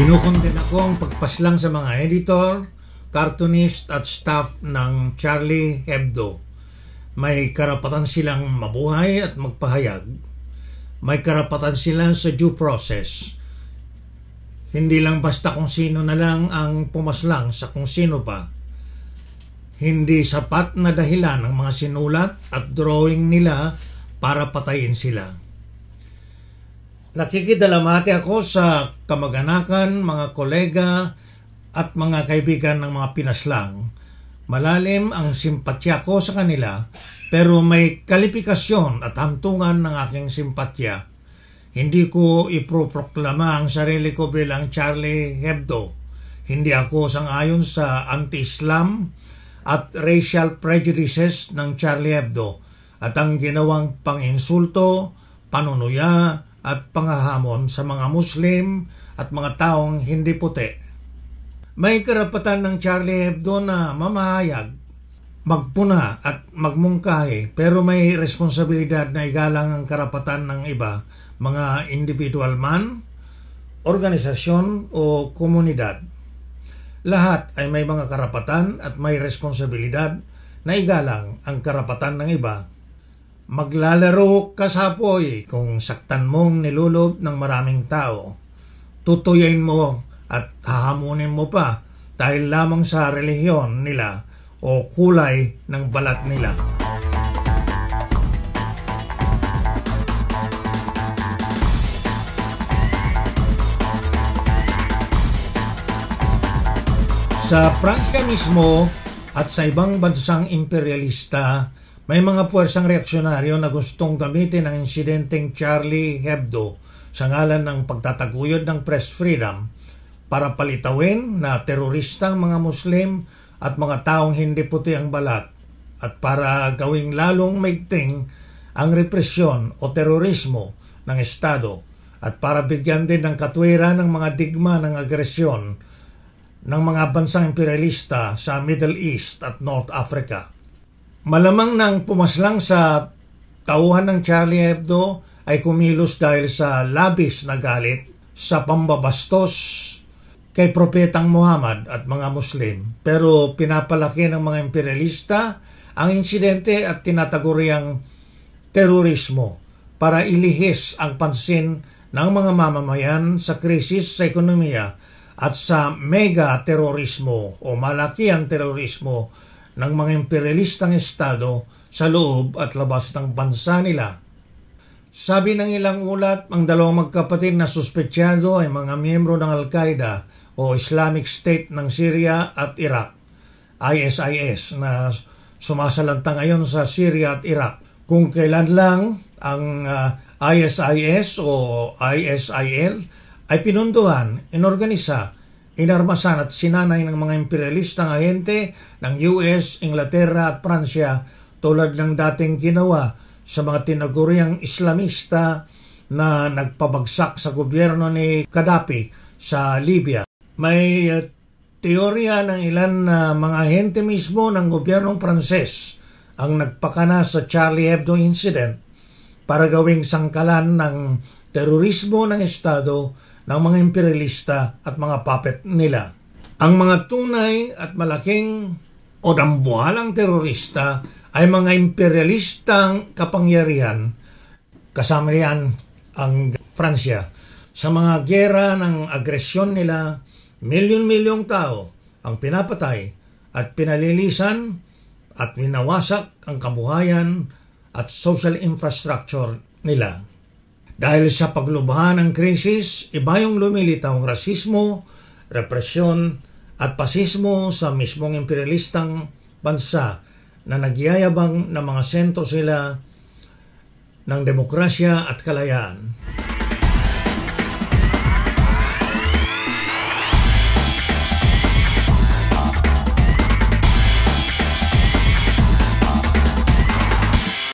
Kinukondin ako ang pagpaslang sa mga editor, cartoonist at staff ng Charlie Hebdo. May karapatan silang mabuhay at magpahayag. May karapatan sila sa due process. Hindi lang basta kung sino na lang ang pumaslang sa kung sino pa. Hindi sapat na dahilan ang mga sinulat at drawing nila para patayin sila. Nakikidalamati ako sa kamag-anakan, mga kolega at mga kaibigan ng mga pinaslang. Malalim ang simpatya ko sa kanila pero may kalifikasyon at hantungan ng aking simpatya. Hindi ko iproproklama ang sarili ko bilang Charlie Hebdo. Hindi ako sangayon sa anti-Islam at racial prejudices ng Charlie Hebdo at ang ginawang panginsulto, panunuya, at pangahamon sa mga Muslim at mga taong hindi puti. May karapatan ng Charlie Hebdo na mamahayag, magpuna at magmungkahi pero may responsibilidad na igalang ang karapatan ng iba, mga individual man, organisasyon o komunidad. Lahat ay may mga karapatan at may responsibilidad na igalang ang karapatan ng iba Maglalaro ka sa apoy kung saktan mong nilulob ng maraming tao. Tutuyin mo at hahamunin mo pa dahil lamang sa relihiyon nila o kulay ng balat nila. Sa Pransya mismo at sa ibang bansang imperialista, may mga puwersang reaksyonaryo na gustong gamitin ang insidenteng Charlie Hebdo sa ngalan ng pagtataguyod ng press freedom para palitawin na teroristang mga Muslim at mga taong hindi puti ang balat at para gawing lalong maigting ang represyon o terorismo ng Estado at para bigyan din ng katwiran ng mga digma ng agresyon ng mga bansang imperialista sa Middle East at North Africa. Malamang nang pumaslang sa tauhan ng Charlie Hebdo ay kumilos dahil sa labis na galit sa pambabastos kay Propetang Muhammad at mga Muslim. Pero pinapalaki ng mga imperialista ang insidente at tinataguriang terorismo para ilihis ang pansin ng mga mamamayan sa krisis sa ekonomiya at sa mega-terorismo o malakiang terorismo ng mga imperialistang estado sa loob at labas ng bansa nila. Sabi ng ilang ulat, ang dalawang magkapatid na suspetsyado ay mga miyembro ng Al-Qaeda o Islamic State ng Syria at Iraq, ISIS, na sumasalanta ngayon sa Syria at Iraq. Kung kailan lang ang uh, ah, ISIS o ISIL ay pinunduhan, inorganisa inarmasan at sinanay ng mga imperialistang ahente ng US, Inglaterra at Pransya tulad ng dating ginawa sa mga tinaguriang Islamista na nagpabagsak sa gobyerno ni Gaddafi sa Libya. May uh, teorya ng ilan na mga ahente mismo ng gobyernong Pranses ang nagpakana sa Charlie Hebdo incident para gawing sangkalan ng terorismo ng Estado ng mga imperialista at mga puppet nila. Ang mga tunay at malaking o dambuhalang terorista ay mga imperialistang kapangyarihan, kasama riyan ang Fransya. Sa mga gera ng agresyon nila, milyon-milyong tao ang pinapatay at pinalilisan at winawasak ang kabuhayan at social infrastructure nila. Dahil sa paglubhan ng krisis, iba yung lumilitaw ang rasismo, represyon at pasismo sa mismong imperialistang bansa na nagyayabang na mga sentro sila ng demokrasya at kalayaan.